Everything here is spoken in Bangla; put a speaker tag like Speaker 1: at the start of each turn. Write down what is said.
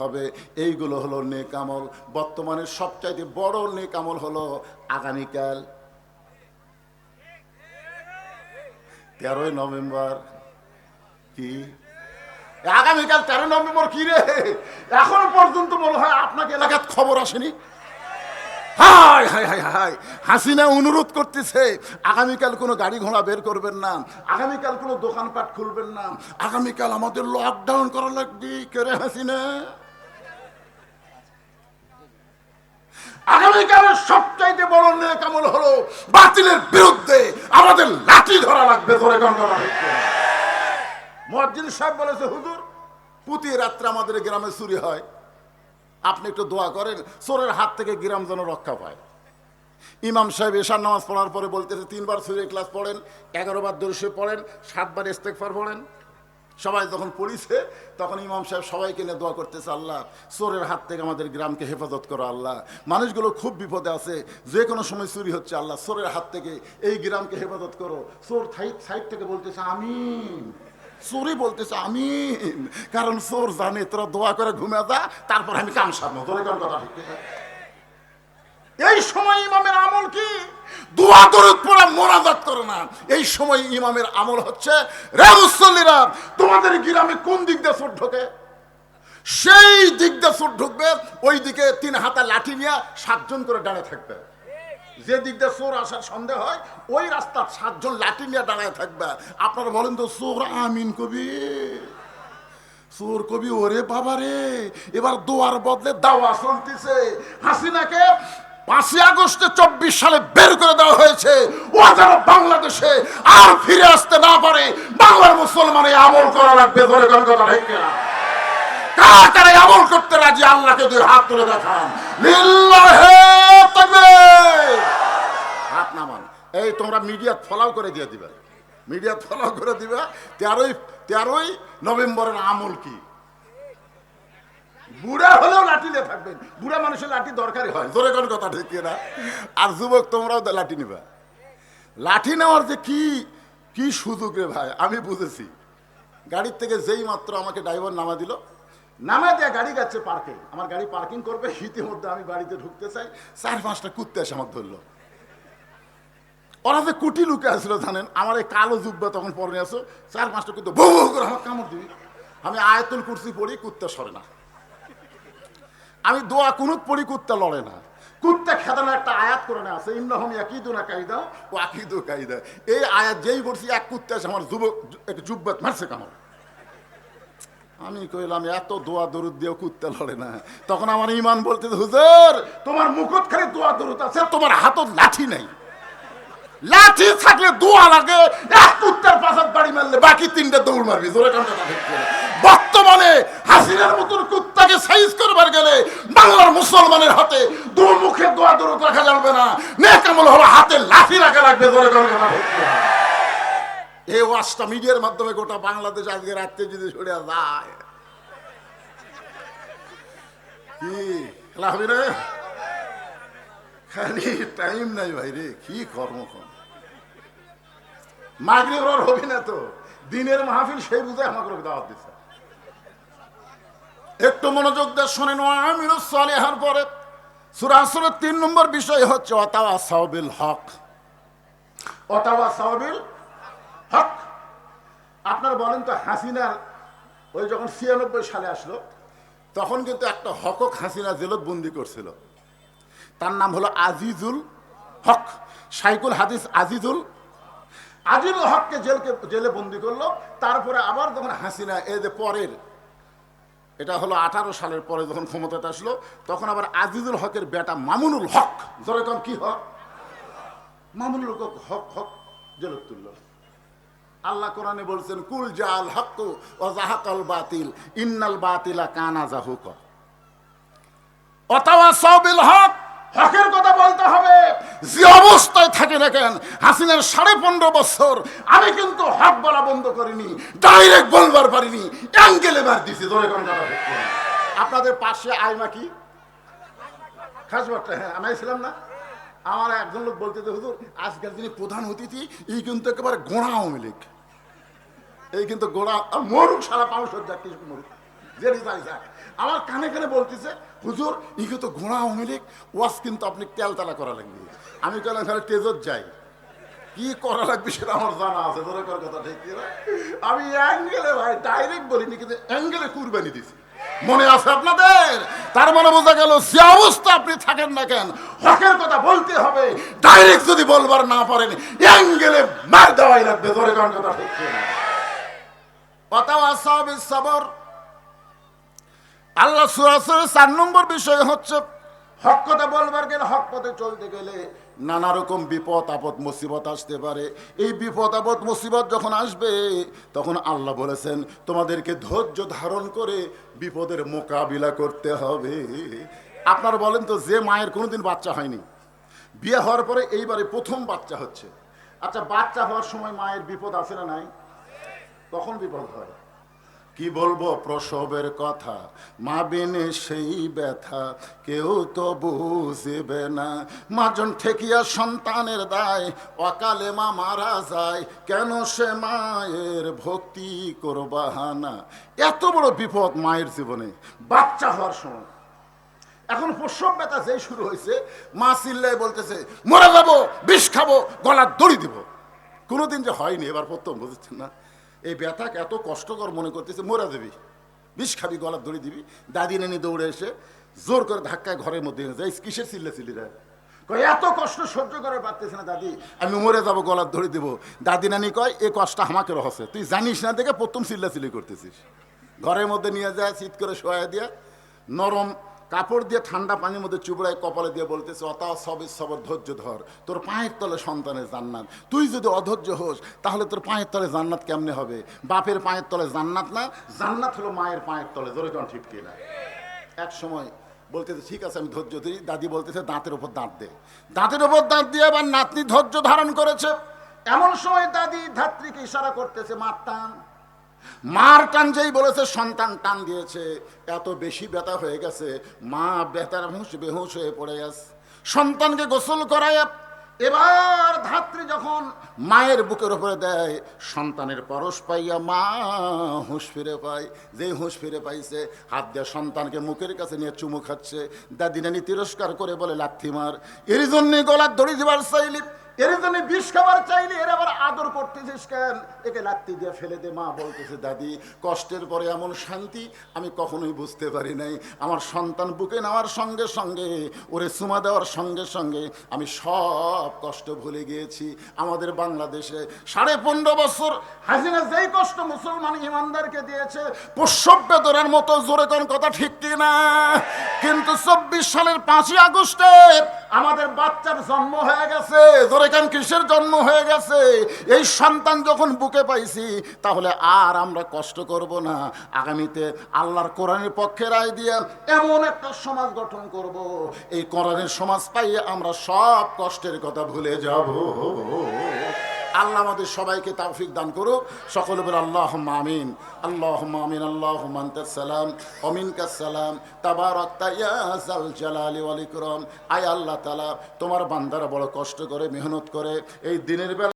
Speaker 1: হবে। এইগুলো হলো নেক আমল। বর্তমানে সবচাইতে বড় নেক আমল হলো আগামীকাল। তেরোই নভেম্বর কি? আগামীকাল তেরোই নভেম্বর কি রে? এখনও পর্যন্ত মনে হয় আপনাকে এলাকার খবর আসেনি। হাই হাই হাই হাই হাসিনা অনুরোধ করতেছে, আগামীকাল কোনো গাড়ি ঘোড়া বের করবেন না, আগামীকাল কোনো দোকানপাট খুলবেন না, আগামীকাল আমাদের লকডাউন করা লাগবে। কেরে হাসিনা? আগামীকালের সবচাইতে বড় নেক আমল হলো বাতিলের বিরুদ্ধে আমাদের লাঠি ধরা লাগবে ধরে গঙ্গা মসজিদ সাহেব বলেছে, হুজুর, প্রতি রাত্রে আমাদের গ্রামে চুরি হয়। আপনি একটু দোয়া করেন, চোরের হাত থেকে গ্রাম যেন রক্ষা পায়। ইমাম সাহেব এশার নামাজ পড়ার পরে বলতেছে, তিনবার সুরে ক্লাস পড়েন, এগারো বার দর্শে পড়েন সাতবার ইস্তেকফার পড়েন। সবাই যখন পড়িছে, তখন ইমাম সাহেব সবাইকে নিয়ে দোয়া করতেছে, আল্লাহ, চোরের হাত থেকে আমাদের গ্রামকে হেফাজত করো, আল্লাহ। মানুষগুলো খুব বিপদে আছে, যে কোনো সময় চুরি হচ্ছে, আল্লাহ, চোরের হাত থেকে এই গ্রামকে হেফাজত করো। চোর সাইড থেকে বলতেছে, আমিন। চোরই বলতেছে, আমিন। কারণ চোর জানে, তোরা দোয়া করে ঘুমে যা, তারপর আমি কাম সারবো। তোর কোন কথা? এই সময় ইমামের আমল কি? দোয়া দরুদ পড়া মোনাজাত করে না। এই সময় ইমামের আমল হচ্ছে, রে মুসল্লিরা, তোমাদের গ্রামে কোন দিক দিয়ে চোর ঢোকে? সেই দিক দিয়ে চোর ঢুকবে ওই দিকে তিন হাতা লাঠি নিয়ে সাতজন করে দাঁড়িয়ে থাকবে। যে দিক দিয়ে চোর আসার সন্দেহ হয়, ওই রাস্তার সাতজন লাঠি নিয়ে দাঁড়ায় থাকবে। আপনারা বলেন তো, চোর আমিন কবি। কবি, ওরে বাবা রে। এবার দোয়ার বদলে দাওয়া হাসিনাকে পাঁচই চব্বিশ সালে বের করে দেওয়া হয়েছে। ও যেন বাংলাদেশে আর ফিরে আসতে না পারে। বাংলার মুসলমানে আমল করা লাগবে ধরে কথা ঠিক কারে আমল করতে রাজি? আল্লাহকে দুই হাত তুলে দেখান। লিল্লাহে তাকবীর। হাত নামান এই তোমরা মিডিয়া ফলাও করে দিয়ে দিবে। মিডিয়া ফলাও করে দিবে, তেরোই তেরোই নভেম্বরের আমল কি? বুড়া হলেও লাঠি নিয়ে থাকবেন। বুড়া মানুষের লাঠি দরকারই হয়। জোরে কোন কথা ঠিক না আর যুবক, তোমরাও লাঠি নিবা। লাঠি নেওয়ার যে কি কি সুযোগ রে ভাই? আমি বুঝেছি। গাড়ির থেকে যেই মাত্র আমাকে ড্রাইভার নামা দিল, নামা দিয়ে গাড়ি যাচ্ছে পার্কে আমার গাড়ি পার্কিং করবে, ইতিমধ্যে আমি বাড়িতে ঢুকতে চাই। চার পাঁচটা কুত্তে এসে আমার ধরলো। ওরা যে কুটি লুকে আসছিল, জানেন? আমার এই কালো জুব্বা তখন পরে আসো। চার পাঁচটা কুত্তে বউ করে আমার কামড় দিবি। আমি আয়তুল কুর্সি পড়ি, কুত্তে সরে না। আমি দোয়া কুনুত পড়ি, কুত্তে লড়ে না। কুত্তে খেদানো একটা আয়াত করে না আছে, ইন্নহম একইদু না কায়দা ও আকিদু কায়দা এই আয়াত যেই করছি এক কুত্তে আছে আমার যুবক এক জুব্বাত মারছে কামড়। আমি কইলাম, এত দোয়া দরুদ দিয়েও কুত্তে লড়ে না। তখন আমার ইমান বলতে হুজুর, তোমার মুকুট খালি দোয়া দরুদ আছে তোমার হাতত লাঠি নাই। লাঠি থাকলে দোয়া লাগে, এক কুত্তার পাশাত বাড়ি মারলে বাকি তিনটে দৌড় মারবি, জোরে। বর্তমানে হাসিনার মতন কুত্তাকে সাইজ করবার গেলে বাংলার মুসলমানের হাতে দু মুখে দোয়া দরুদ রাখা যাবে না। নেকামল হলো হাতে লাঠি রাখা লাগবে, জোরে। এই ওয়াজটা মিডিয়ার মাধ্যমে গোটা বাংলাদেশ আজকে রাত্রে যদি সরে যায়। কি? লাভি রে খালি টাইম নাই ভাই রে, কি কর্মক্ষণ মাগরিব আর হবি না তো। দিনের মাহফিল সেই বুঝে আমাকে দাওয়াত দিচ্ছে একটু মনোযোগ দিয়ে শোনেন আমির সালেহার পরে সুরাসুরের তিন নম্বর বিষয় হচ্ছে অতাওয়া সাহবিল হক। অতাওয়া সাহবিল হক। আপনারা বলেন তো, হাসিনার ওই যখন ছিয়ানব্বই সালে আসলো, তখন কিন্তু একটা হকক হাসিনা জেলত বন্দি করছিল। তার নাম হলো আজিজুল হক। সাইকুল হাদিস আজিজুল আজিজুল হককে জেলকে, জেলে বন্দি করল। তারপরে আবার যখন হাসিনা এই যে পরের, এটা হলো আঠারো সালের পরে যখন ক্ষমতাতে আসলো, তখন আবার আজিজুল হকের বেটা মামুনুল হক। যেরকম কি হক? মামুনুল হক হক হক জেলত তুললো। আল্লাহ কোরআনে বলছেন, কুল জাল হক ও জাহাকাল বাতিল, ইন্নাল বাতিলা কানা জাহুক। অথবা সবিল হক হকের কথা বলতে হবে। যে অবস্থায় থাকে না কেন, হাসিনার সাড়ে পনেরো বছর আমি কিন্তু হক বলা বন্ধ করিনি ডাইরেক্ট বলবার পারিনি, অ্যাঙ্গেলে বার দিছি, ধরে কোন কথা আপনাদের পাশে আইমা কি? খাসবারটা হ্যাঁ আমি ছিলাম না। আমার একজন লোক বলতে হুজুর, আজকের যিনি প্রধান অতিথি এই কিন্তু একেবারে গোড়া লীগ। এই কিন্তু গোড়া মরুক, সারা পাঁচ সজ্জা কিছু মরুক। আমার কানে কানে বলতেছে, হুজুর ইকে তো ঘোড়া অমিলিক, ওয়াজ কিন্তু আপনি তেলতালা করা লাগবে। আমি কেন এখানে তেজত যাই। কি করা লাগবে সেটা আমার জানা আছে, ধরে কর কথা, ঠিক আমি অ্যাঙ্গেলে ভাই, ডাইরেক্ট বলিনি, কিন্তু অ্যাঙ্গেলে কুরবানি দিছি। মনে আছে আপনাদের? তার মানে বোঝা গেল, যে অবস্থা আপনি থাকেন না কেন, হকের কথা বলতে হবে। ডাইরেক্ট যদি বলবার না পারেন, অ্যাঙ্গেলে মার দেওয়াই লাগবে, ধরে কর কথা, ঠিক কি না? পাতাও আসাবে সবর। আল্লাহ সুরাসের চার নম্বর বিষয় হচ্ছে, হক কথা বলবার গেলে হক পথে চলতে গেলে নানা রকম বিপদ, আপদ, মুসিবত আসতে পারে। এই বিপদ, আপদ, মুসিবত যখন আসবে, তখন আল্লাহ বলেছেন, তোমাদেরকে ধৈর্য ধারণ করে বিপদের মোকাবিলা করতে হবে। আপনারা বলেন তো, যে মায়ের কোনোদিন বাচ্চা হয়নি, বিয়ে হওয়ার পরে এইবারে প্রথম বাচ্চা হচ্ছে। আচ্ছা বাচ্চা হওয়ার সময় মায়ের বিপদ আছে না নাই? তখন বিপদ হয়? কি বলব প্রসবের কথা? মা বিনে সেই ব্যথা, কেউ তো বুঝবে না। মাজন ঠেকিয়া সন্তানের দায়, অকালে মা মারা যায়, কেন সে মায়ের ভক্তি করবাহানা এত বড় বিপদ মায়ের জীবনে, বাচ্চা হওয়ার সময়। এখন প্রসব ব্যথা যেই শুরু হয়েছে, মা চিল্লাই বলতেছে, মরে যাব, বিষ খাব, গলার দড়ি দিব। কোনোদিন যে হয়নি, এবার প্রথম বুঝছেন না? এই ব্যথাকে এত কষ্টকর মনে করতেছে, মরে যাবি বিষ খাবি, গলার দড়ি দিবি। দাদি নানি দৌড়ে এসে জোর করে ধাক্কায় ঘরের মধ্যে যায় কিসের চিল্লা চিল্লিরা? কয়, এত কষ্ট সহ্য করে পারতেছে না দাদি। আমি মরে যাব, গলার দড়ি দিব। দাদি নানি কয়, এ কষ্ট আমাকে রহস্য। তুই জানিস না দেখে প্রথম চিল্লা চিল্লি করতেছিস। ঘরের মধ্যে নিয়ে যায় শীত করে শোয়া দিয়া, নরম কাপড় দিয়ে ঠান্ডা পানির মধ্যে চুবড়ায় কপালে দিয়ে বলতেছে অতা সবে সবর ধৈর্য ধর। তোর পায়ের তলে সন্তানের জান্নাত। তুই যদি অধৈর্য হোস, তাহলে তোর পায়ের তলে জান্নাত কেমনে হবে? বাপের পায়ের তলে জান্নাত না? জান্নাত হলো মায়ের পায়ের তলে। জোরে কোন ঠিক কিনা? এক সময় বলতেছে, ঠিক আছে, আমি ধৈর্য ধরি। দাদি বলতেছে, দাঁতের উপর দাঁত দে। দাঁতের উপর দাঁত দিয়ে আবার নাতনি ধৈর্য ধারণ করেছে। এমন সময় দাদি ধাত্রীকে ইশারা করতেছে মার টান মার যেই বলেছে, সন্তান টান দিয়েছে, এত বেশি ব্যথা হয়ে গেছে, মা ব্যথার বেহুশ বেহুশ হয়ে পড়ে গেছে। সন্তানকে গোসল করায়, এবার ধাত্রী যখন মায়ের বুকের উপরে দেয়, সন্তানের পরশ পাইয়া মা হুঁশ ফিরে পায় যেই হুঁশ ফিরে পাইছে, হাত দিয়ে সন্তানকে মুখের কাছে নিয়ে চুমু খাচ্ছে দাদি নানি তিরস্কার করে বলে, লাথি মার। এর জন্যে গলার দড়ি দিবার চাইলি এর জন্য বিষ খাবার চাইলে এর আবার আদর করতেছিস কেন? একে লাত্তি দিয়ে ফেলে দে, মা বলতেছে, দাদি, কষ্টের পরে এমন শান্তি আমি কখনোই বুঝতে পারি নাই। আমার সন্তান বুকে নেওয়ার সঙ্গে সঙ্গে, ওরে সুমা দেওয়ার সঙ্গে সঙ্গে আমি সব কষ্ট ভুলে গিয়েছি। আমাদের বাংলাদেশে সাড়ে পনেরো বছর হাসিনা যেই কষ্ট মুসলমান ইমানদারকে দিয়েছে বেদনার মতো জোরে কোন কথা ঠিক কিনা? কিন্তু চব্বিশ সালের পাঁচই আগস্টের আমাদের বাচ্চার জন্ম হয়ে গেছে। জোরে কান কিসের জন্ম হয়ে গেছে? এই সন্তান যখন বুকে পাইছি, তাহলে আর আমরা কষ্ট করব না। আগামীতে আল্লাহর কোরআনের পক্ষে রায় দিয়ে এমন একটা সমাজ গঠন করব। এই কোরআনের সমাজ পাইয়ে আমরা সব কষ্টের কথা ভুলে যাব। আল্লাহ আমাদের সবাইকে তাওফিক দান করুক। সকলে বলে আল্লাহ আমিন। আল্লাহ আমিন আল্লাহ সালাম। অমিন কাসালাম তাবার আয় আল্লাহ তালা তোমার বান্দারা বড় কষ্ট করে, মেহনত করে, এই দিনের বেলা